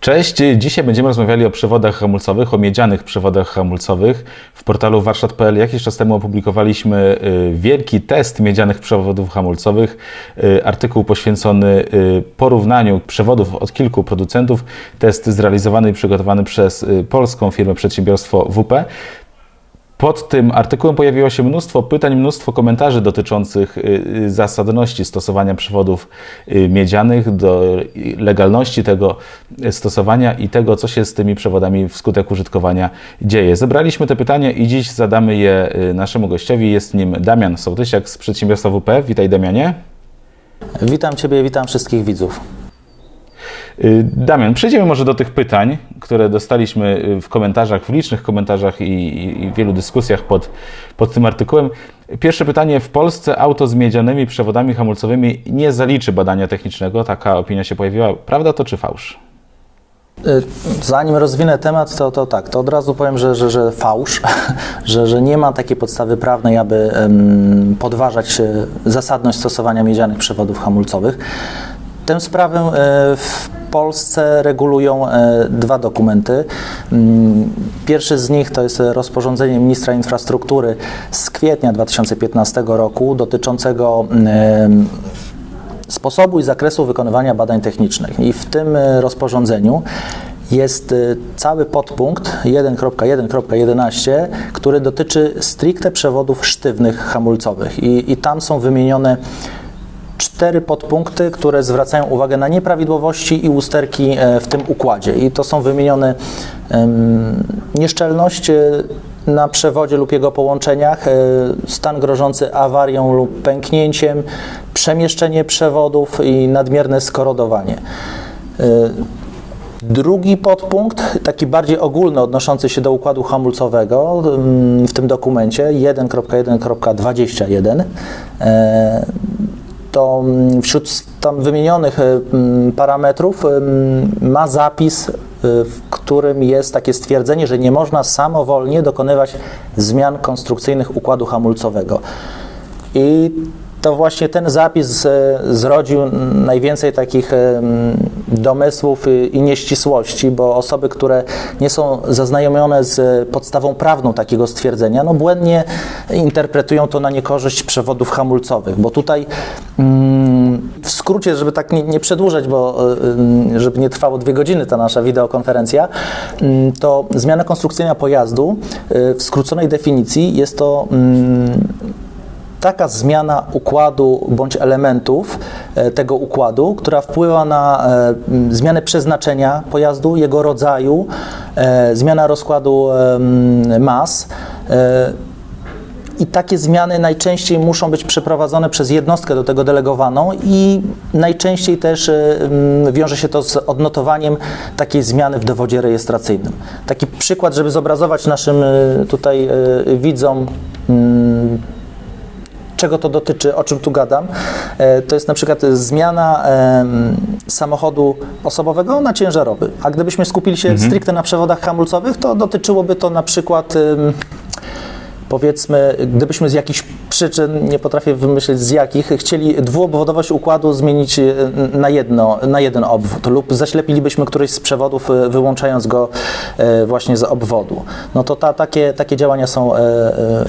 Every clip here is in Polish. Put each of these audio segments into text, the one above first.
Cześć, dzisiaj będziemy rozmawiali o przewodach hamulcowych, o miedzianych przewodach hamulcowych. W portalu warsztat.pl jakiś czas temu opublikowaliśmy y, wielki test miedzianych przewodów hamulcowych, y, artykuł poświęcony y, porównaniu przewodów od kilku producentów. Test zrealizowany i przygotowany przez polską firmę przedsiębiorstwo WP. Pod tym artykułem pojawiło się mnóstwo pytań, mnóstwo komentarzy dotyczących y, y, zasadności stosowania przewodów y, miedzianych, do legalności tego stosowania i tego, co się z tymi przewodami wskutek użytkowania dzieje. Zebraliśmy te pytania i dziś zadamy je naszemu gościowi. Jest nim Damian Sołtysiak z przedsiębiorstwa WP. Witaj Damianie. Witam Ciebie, witam wszystkich widzów. Y, Damian, przejdziemy może do tych pytań, które dostaliśmy y, w komentarzach, w licznych komentarzach i, i, wielu dyskusjach pod, pod tym artykułem. Pierwsze pytanie. W Polsce auto z miedzianymi przewodami hamulcowymi nie zaliczy badania technicznego. Taka opinia się pojawiła. Prawda to czy fałsz? Y, Zanim rozwinę temat, to, to tak, to od razu powiem, że, że, że fałsz, że, że nie ma takiej podstawy prawnej, aby em, podważać zasadność stosowania miedzianych przewodów hamulcowych. Tę sprawę w Polsce regulują e, dwa dokumenty. Mm, Pierwszy z nich to jest rozporządzenie ministra infrastruktury z kwietnia 2015 roku dotyczącego em, sposobu i zakresu wykonywania badań technicznych. I w tym e, rozporządzeniu jest e, cały podpunkt 1.1.11, który dotyczy stricte przewodów sztywnych hamulcowych. I, I tam są wymienione cztery podpunkty, które zwracają uwagę na nieprawidłowości i usterki e, w tym układzie. I to są wymienione nieszczelność e, na przewodzie lub jego połączeniach, e, stan grożący awarią lub pęknięciem, przemieszczenie przewodów i nadmierne skorodowanie. Drugi podpunkt, taki bardziej ogólny, odnoszący się do układu hamulcowego w tym dokumencie 1.1.21, e, to mm, wśród tam wymienionych e, mm, parametrów mm, ma zapis, e, w którym jest takie stwierdzenie, że nie można samowolnie dokonywać zmian konstrukcyjnych układu hamulcowego. I to właśnie ten zapis e, zrodził najwięcej takich em, domysłów i nieścisłości, bo osoby, które nie są zaznajomione z podstawą prawną takiego stwierdzenia, no błędnie interpretują to na niekorzyść przewodów hamulcowych, bo tutaj mm, w skrócie, żeby tak nie, przedłużać, bo e, żeby nie trwało dwie godziny ta nasza wideokonferencja, mm, to zmiana konstrukcyjna pojazdu w skróconej definicji jest to mm, taka zmiana układu bądź elementów e, tego układu, która wpływa na e, zmianę przeznaczenia pojazdu, jego rodzaju, e, zmiana rozkładu mas. I takie zmiany najczęściej muszą być przeprowadzone przez jednostkę do tego delegowaną i najczęściej też wiąże się to z odnotowaniem takiej zmiany w dowodzie rejestracyjnym. Taki przykład, żeby zobrazować naszym tutaj widzom czego to dotyczy, o czym tu gadam, e, to jest na przykład zmiana samochodu osobowego na ciężarowy. A gdybyśmy skupili się stricte na przewodach hamulcowych, to dotyczyłoby to na przykład powiedzmy, gdybyśmy z jakichś przyczyn, nie potrafię wymyśleć z jakich, chcieli dwuobwodowość układu zmienić e, na, jedno, na jeden obwód lub zaślepilibyśmy któryś z przewodów, e, wyłączając go e, właśnie z obwodu. No to ta, takie, takie działania są e,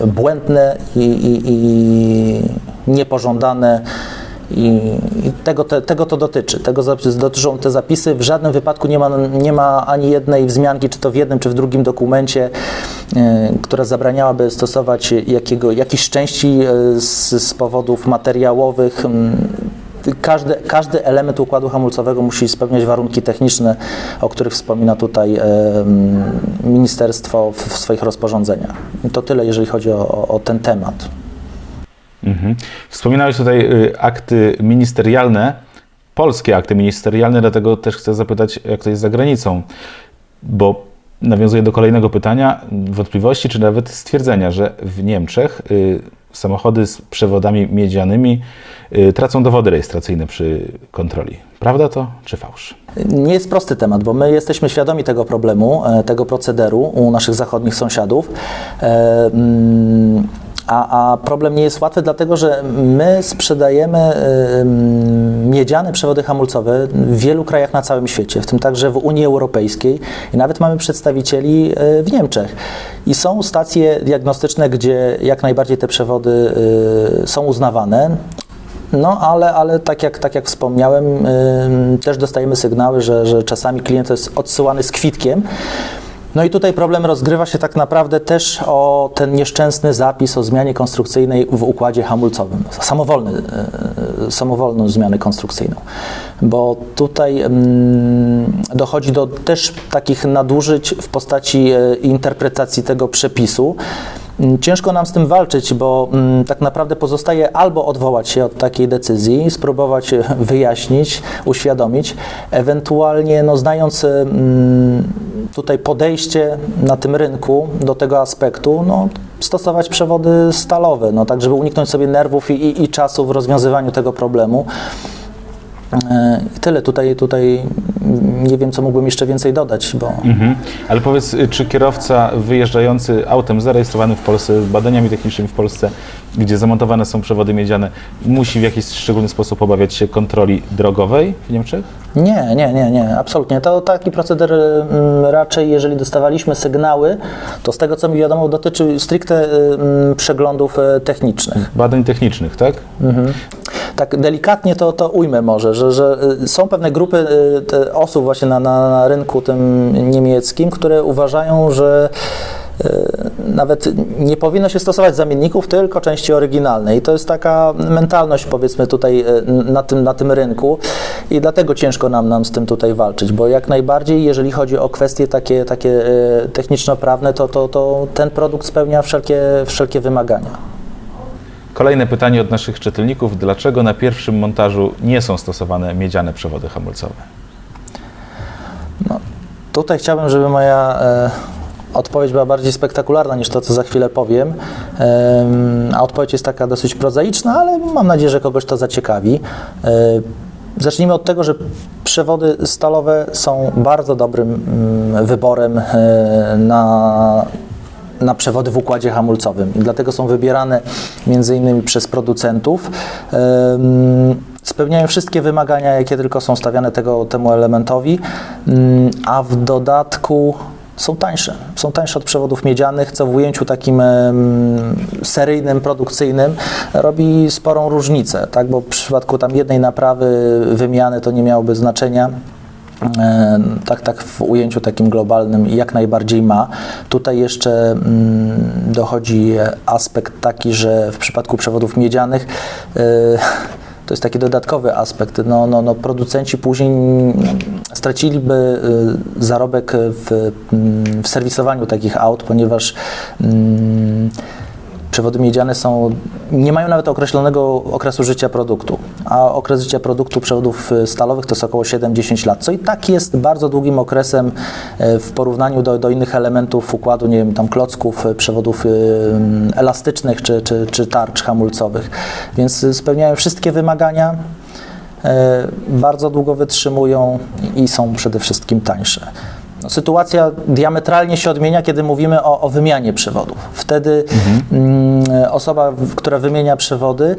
e, błędne i, i, i niepożądane. I, tego, te, tego to dotyczy. Tego dotyczą te zapisy. W żadnym wypadku nie ma, nie ma ani jednej wzmianki, czy to w jednym, czy w drugim dokumencie, e, która zabraniałaby stosować jakiego, jakichś części e, z, z powodów materiałowych. Mm, Każdy, każdy element układu hamulcowego musi spełniać warunki techniczne, o których wspomina tutaj e, mm, ministerstwo w, w swoich rozporządzeniach. I to tyle, jeżeli chodzi o, o ten temat. Mhm. Wspominałeś tutaj y, akty ministerialne, polskie akty ministerialne, dlatego też chcę zapytać, jak to jest za granicą, bo nawiązuję do kolejnego pytania, wątpliwości czy nawet stwierdzenia, że w Niemczech y, samochody z przewodami miedzianymi y, tracą dowody rejestracyjne przy kontroli. Prawda to czy fałsz? Nie jest prosty temat, bo my jesteśmy świadomi tego problemu, e, tego procederu u naszych zachodnich sąsiadów. E, mm, A, a problem nie jest łatwy, dlatego że my sprzedajemy ym, miedziane przewody hamulcowe w wielu krajach na całym świecie, w tym także w Unii Europejskiej i nawet mamy przedstawicieli y, w Niemczech. I są stacje diagnostyczne, gdzie jak najbardziej te przewody y, są uznawane. No, ale, ale tak, jak, tak jak wspomniałem, też dostajemy sygnały, że, że czasami klient jest odsyłany z kwitkiem. No i tutaj problem rozgrywa się tak naprawdę też o ten nieszczęsny zapis o zmianie konstrukcyjnej w układzie hamulcowym. Samowolny, yy, samowolną zmianę konstrukcyjną. Bo tutaj mm, dochodzi do też takich nadużyć w postaci yy, interpretacji tego przepisu. Mm, Ciężko nam z tym walczyć, bo mm, tak naprawdę pozostaje albo odwołać się od takiej decyzji, spróbować e, wyjaśnić, uświadomić, ewentualnie no, znając mm, tutaj podejście na tym rynku do tego aspektu, no, stosować przewody stalowe, no, tak żeby uniknąć sobie nerwów i, i, i czasu w rozwiązywaniu tego problemu. E, I tyle tutaj, tutaj nie wiem, co mógłbym jeszcze więcej dodać, bo Mhm. Ale powiedz, y, czy kierowca wyjeżdżający autem zarejestrowanym w Polsce, z badaniami technicznymi w Polsce, gdzie zamontowane są przewody miedziane, musi w jakiś szczególny sposób obawiać się kontroli drogowej w Niemczech? Nie, nie, nie, nie, absolutnie. To taki proceder mm, raczej, jeżeli dostawaliśmy sygnały, to z tego co mi wiadomo, dotyczy stricte mm, przeglądów e, technicznych. Badań technicznych, tak? Tak delikatnie to, to ujmę może, że, że y, są pewne grupy y, osób właśnie na, na, na rynku tym niemieckim, które uważają, że y, nawet nie powinno się stosować zamienników, tylko części oryginalnej. I to jest taka mentalność, powiedzmy, tutaj na tym, na tym rynku i dlatego ciężko nam, nam z tym tutaj walczyć, bo jak najbardziej, jeżeli chodzi o kwestie takie, takie techniczno-prawne, to, to, to ten produkt spełnia wszelkie, wszelkie wymagania. Kolejne pytanie od naszych czytelników. Dlaczego na pierwszym montażu nie są stosowane miedziane przewody hamulcowe? Tutaj chciałbym, żeby moja e, odpowiedź była bardziej spektakularna niż to, co za chwilę powiem. Em, a odpowiedź jest taka dosyć prozaiczna, ale mam nadzieję, że kogoś to zaciekawi. E, zacznijmy od tego, że przewody stalowe są bardzo dobrym mm, wyborem e, na na przewody w układzie hamulcowym i dlatego są wybierane między innymi przez producentów. Spełniają wszystkie wymagania, jakie tylko są stawiane tego, temu elementowi, mm, a w dodatku są tańsze. Są tańsze od przewodów miedzianych, co w ujęciu takim seryjnym, produkcyjnym robi sporą różnicę, tak? bo w przypadku tam jednej naprawy, wymiany to nie miałoby znaczenia. E, Tak, tak w ujęciu takim globalnym jak najbardziej ma. Tutaj jeszcze mm, dochodzi aspekt taki, że w przypadku przewodów miedzianych e, to jest taki dodatkowy aspekt. No, no, no, producenci później straciliby y, zarobek w, mm, w serwisowaniu takich aut, ponieważ mm, przewody miedziane są, nie mają nawet określonego okresu życia produktu, a okres życia produktu przewodów y, stalowych to jest około 7-10 lat, co i tak jest bardzo długim okresem y, w porównaniu do, do innych elementów układu, nie wiem, tam klocków, y, przewodów elastycznych czy, czy, czy tarcz hamulcowych, więc spełniają wszystkie wymagania, e, bardzo długo wytrzymują i są przede wszystkim tańsze. No, sytuacja diametralnie się odmienia, kiedy mówimy o, o wymianie przewodów. Wtedy mm, osoba, która wymienia przewody,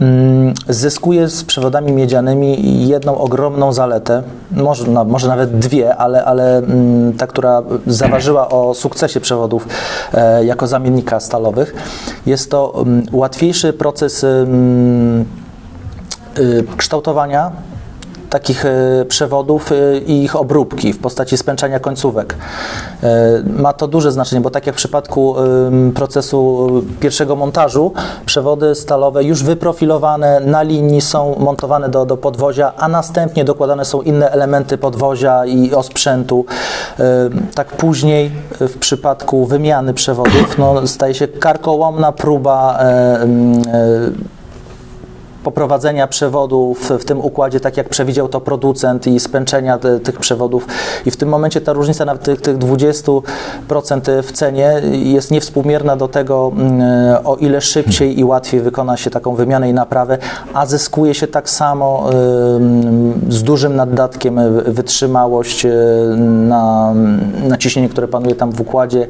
mm, zyskuje z przewodami miedzianymi jedną ogromną zaletę, może, no, może nawet dwie, ale, ale mm, ta, która zaważyła o sukcesie przewodów e, jako zamiennika stalowych, jest to mm, łatwiejszy proces y, kształtowania takich y, przewodów y, i ich obróbki w postaci spęczania końcówek. Y, Ma to duże znaczenie, bo tak jak w przypadku procesu pierwszego montażu, przewody stalowe już wyprofilowane na linii są montowane do, do podwozia, a następnie dokładane są inne elementy podwozia i osprzętu. Tak później w przypadku wymiany przewodów no, staje się karkołomna próba e, e, poprowadzenia przewodów w tym układzie, tak jak przewidział to producent i spęczenia te, tych przewodów. I w tym momencie ta różnica nawet tych, tych 20% w cenie jest niewspółmierna do tego, mm, o ile szybciej i łatwiej wykona się taką wymianę i naprawę, a zyskuje się tak samo z dużym naddatkiem e, wytrzymałość e, na naciśnienie, które panuje tam w układzie.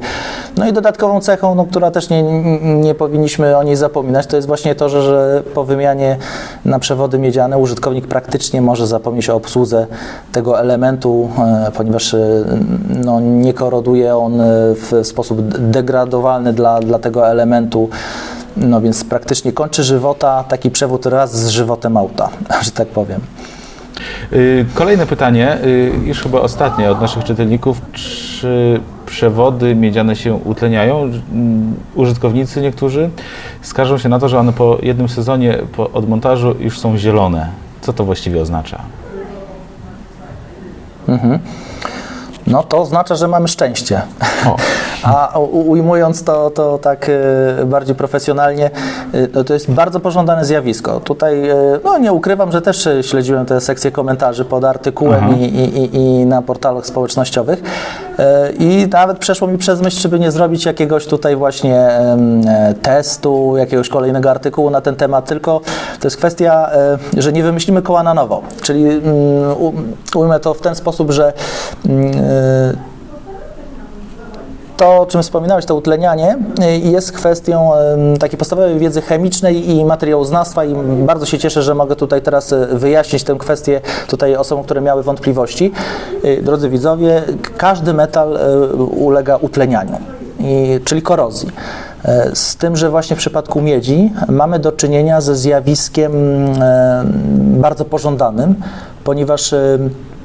No i dodatkową cechą, no, która też nie, nie powinniśmy o niej zapominać, to jest właśnie to, że, że po wymianie na przewody miedziane użytkownik praktycznie może zapomnieć o obsłudze tego elementu, e, ponieważ e, no, nie koroduje on e, w sposób degradowalny dla, dla tego elementu. No więc praktycznie kończy żywota taki przewód raz z żywotem auta, że tak powiem. Y, Kolejne pytanie, y, już chyba ostatnie od naszych czytelników. Czy przewody miedziane się utleniają? Mm, Użytkownicy niektórzy skarżą się na to, że one po jednym sezonie po odmontażu już są zielone. Co to właściwie oznacza? No to oznacza, że mamy szczęście. O. A ujmując to, to tak e, bardziej profesjonalnie, e, no to jest bardzo pożądane zjawisko. Tutaj e, no, nie ukrywam, że też śledziłem te sekcje komentarzy pod artykułem i, i, i, i na portalach społecznościowych i nawet przeszło mi przez myśl, czy by nie zrobić jakiegoś tutaj właśnie e, testu, jakiegoś kolejnego artykułu na ten temat, tylko to jest kwestia, e, że nie wymyślimy koła na nowo. Czyli mm, ujmę to w ten sposób, że mm, e, to, o czym wspominałeś, to utlenianie, jest kwestią takiej podstawowej wiedzy chemicznej i materiałoznawstwa i bardzo się cieszę, że mogę tutaj teraz y, wyjaśnić tę kwestię tutaj osobom, które miały wątpliwości. Y, Drodzy widzowie, każdy metal y, ulega utlenianiu, czyli korozji. E, Z tym, że właśnie w przypadku miedzi mamy do czynienia ze zjawiskiem e, bardzo pożądanym, ponieważ e,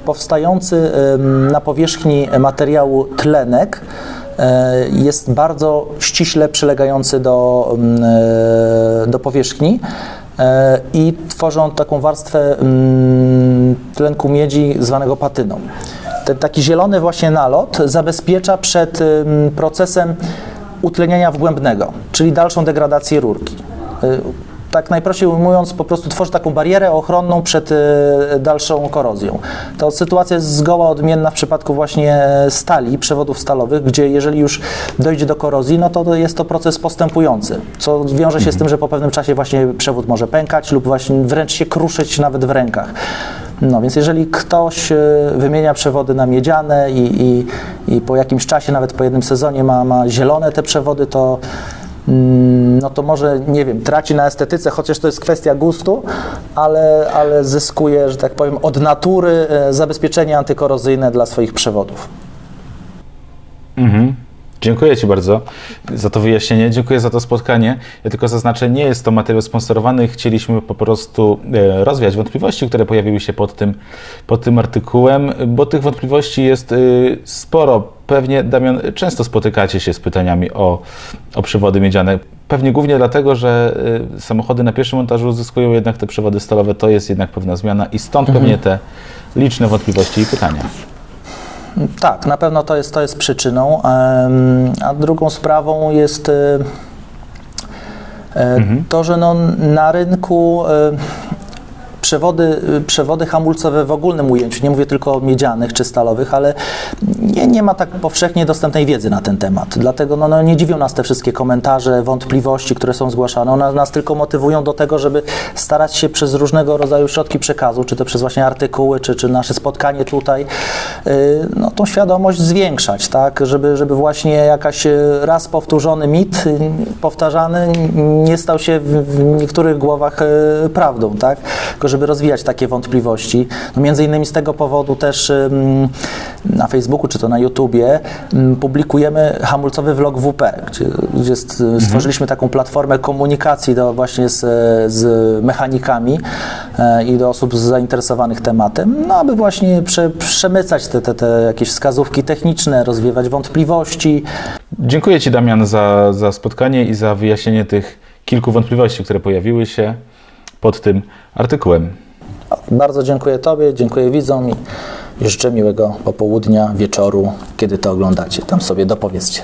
powstający e, na powierzchni materiału tlenek e, jest bardzo ściśle przylegający do, mm, e, do powierzchni e, i tworzą taką warstwę mm, tlenku miedzi zwanego patyną. Ten taki zielony właśnie nalot zabezpiecza przed ym, procesem utlenienia wgłębnego, czyli dalszą degradację rurki. Tak najprościej ujmując, po prostu tworzy taką barierę ochronną przed y, dalszą korozją. To sytuacja jest zgoła odmienna w przypadku właśnie stali, przewodów stalowych, gdzie jeżeli już dojdzie do korozji, no to jest to proces postępujący, co wiąże się z tym, że po pewnym czasie właśnie przewód może pękać lub właśnie wręcz się kruszyć nawet w rękach. No więc jeżeli ktoś e, wymienia przewody na miedziane i, i, i po jakimś czasie, nawet po jednym sezonie ma, ma zielone te przewody, to no to może, nie wiem, traci na estetyce, chociaż to jest kwestia gustu, ale, ale zyskuje, że tak powiem, od natury e, zabezpieczenie antykorozyjne dla swoich przewodów. Mhm. Dziękuję Ci bardzo za to wyjaśnienie. Dziękuję za to spotkanie. Ja tylko zaznaczę, nie jest to materiał sponsorowany. Chcieliśmy po prostu e, rozwiać wątpliwości, które pojawiły się pod tym, pod tym artykułem, bo tych wątpliwości jest y, sporo. Pewnie, Damian, często spotykacie się z pytaniami o, o przewody miedziane. Pewnie głównie dlatego, że y, samochody na pierwszym montażu uzyskują jednak te przewody stalowe. To jest jednak pewna zmiana i stąd pewnie te liczne wątpliwości i pytania. Tak, na pewno to jest, to jest przyczyną, a drugą sprawą jest e, e, to, że no, na rynku e, przewody, przewody hamulcowe w ogólnym ujęciu, nie mówię tylko o miedzianych czy stalowych, ale nie, nie ma tak powszechnie dostępnej wiedzy na ten temat. Dlatego no, no, nie dziwią nas te wszystkie komentarze, wątpliwości, które są zgłaszane. One nas tylko motywują do tego, żeby starać się przez różnego rodzaju środki przekazu, czy to przez właśnie artykuły, czy, czy nasze spotkanie tutaj, yy, no, tą świadomość zwiększać, tak, żeby, żeby właśnie jakaś y, raz powtórzony mit, y, powtarzany, nie stał się w, niektórych głowach y, prawdą, tak, tylko żeby rozwijać takie wątpliwości. No, między innymi z tego powodu też na Facebooku czy to na YouTubie publikujemy hamulcowy vlog WP, gdzie, gdzie st- stworzyliśmy taką platformę komunikacji do, właśnie z, z mechanikami e, i do osób zainteresowanych tematem, no aby właśnie prze, przemycać te, te, te jakieś wskazówki techniczne, rozwiewać wątpliwości, Dziękuję Ci, Damian, za, za spotkanie i za wyjaśnienie tych kilku wątpliwości, które pojawiły się pod tym artykułem. Bardzo dziękuję Tobie, dziękuję widzom i życzę miłego popołudnia, wieczoru, kiedy to oglądacie. Tam sobie dopowiedzcie.